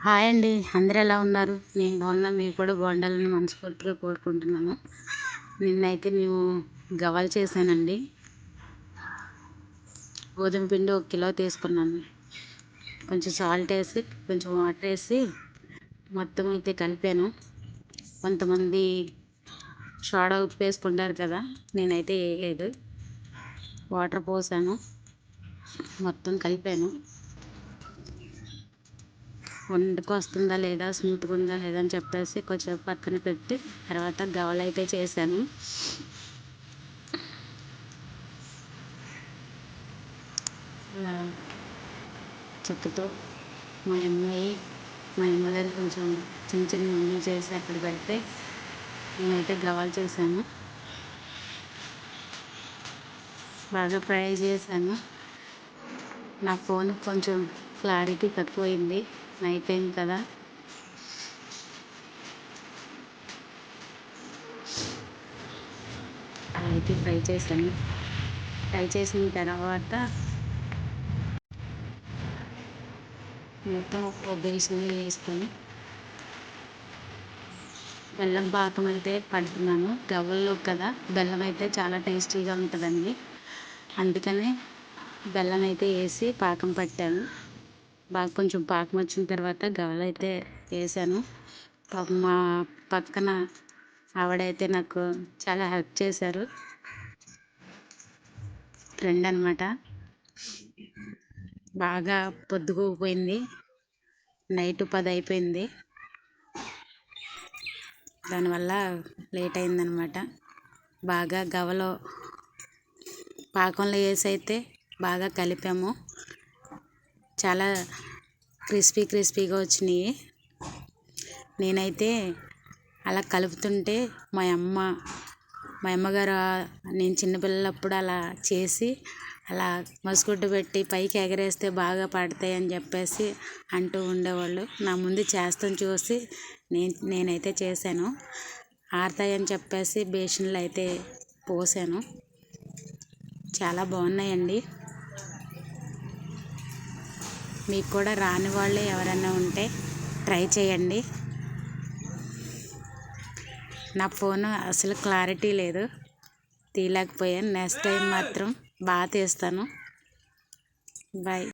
Hi అండి. అందరు ఎలా ఉన్నారు? నేను బాగున్నా. మీరు కూడా బాగుండాలని మనస్ఫూర్తిగా కోరుకుంటున్నాను. నిన్నైతే మేము గవాలు చేశానండి. గోధుమ పిండి ఒక కిలో తీసుకున్నాను. కొంచెం సాల్ట్ వేసి కొంచెం వాటర్ వేసి మొత్తం అయితే కలిపాను. కొంతమంది సోడా ఉప్పు వేసుకుంటారు కదా నేనైతే వేయలేదు. వాటర్ పోసాను. మొత్తం కలిపాను. వంటకు వస్తుందా లేదా స్మూత్గా ఉందా లేదా అని చెప్పేసి కొంచెం పక్కన పెట్టి తర్వాత గవలు అయితే చేశాను. చెక్కతో మా అమ్మాయి మా అమ్మగారు కొంచెం చిన్న చిన్న మమ్మీ చేసి అక్కడ పెడితే నేనైతే గవాలు చేశాను. బాగా ఫ్రై చేశాను. నా ఫోన్ కొంచెం క్లారిటీ తక్కువైంది. నైట్ టైం కదా. అయితే ఫ్రై చేశాను. ఫ్రై చేసిన తర్వాత మొత్తం ఒక బేసిన్ వేసుకొని బెల్లం పాకం అయితే పడుతున్నాను. గవ్వల్లో కదా. బెల్లం అయితే చాలా టేస్టీగా ఉంటుందండి. అందుకనే బెల్లం అయితే వేసి పాకం పట్టాను. బాగా కొంచెం పాకం వచ్చిన తర్వాత గవలు అయితే వేసాను. పాపం మా పక్కన ఆవిడైతే నాకు చాలా హెల్ప్ చేశారు. ఫ్రెండ్ అనమాట బాగా పొద్దుకోపోయింది నైట్ పది అయిపోయింది. దానివల్ల లేట్ అయిందనమాట బాగా గవలో పాకంలో వేసి అయితే బాగా కలిపాము. చాలా క్రిస్పీ క్రిస్పీగా వచ్చినాయి. నేనైతే అలా కలుపుతుంటే మా అమ్మ మా అమ్మగారు నేను చిన్నపిల్లలప్పుడు అలా చేసి అలా మసుగుడ్డు పెట్టి పైకి ఎగరేస్తే బాగా పడతాయి అని చెప్పేసి అంటూ ఉండేవాళ్ళు. నా ముందు చేస్తాం చూసి నేను నేనైతే చేశాను. ఆడతాయని చెప్పేసి బేషన్లు అయితే పోసాను. చాలా బాగున్నాయండి. మీకు కూడా రాని వాళ్ళు ఎవరైనా ఉంటే ట్రై చేయండి. నా ఫోన్ అసలు క్లారిటీ లేదు. తీయలేకపోయాను. నెక్స్ట్ టైం మాత్రం బాగా తీస్తాను. బాయ్.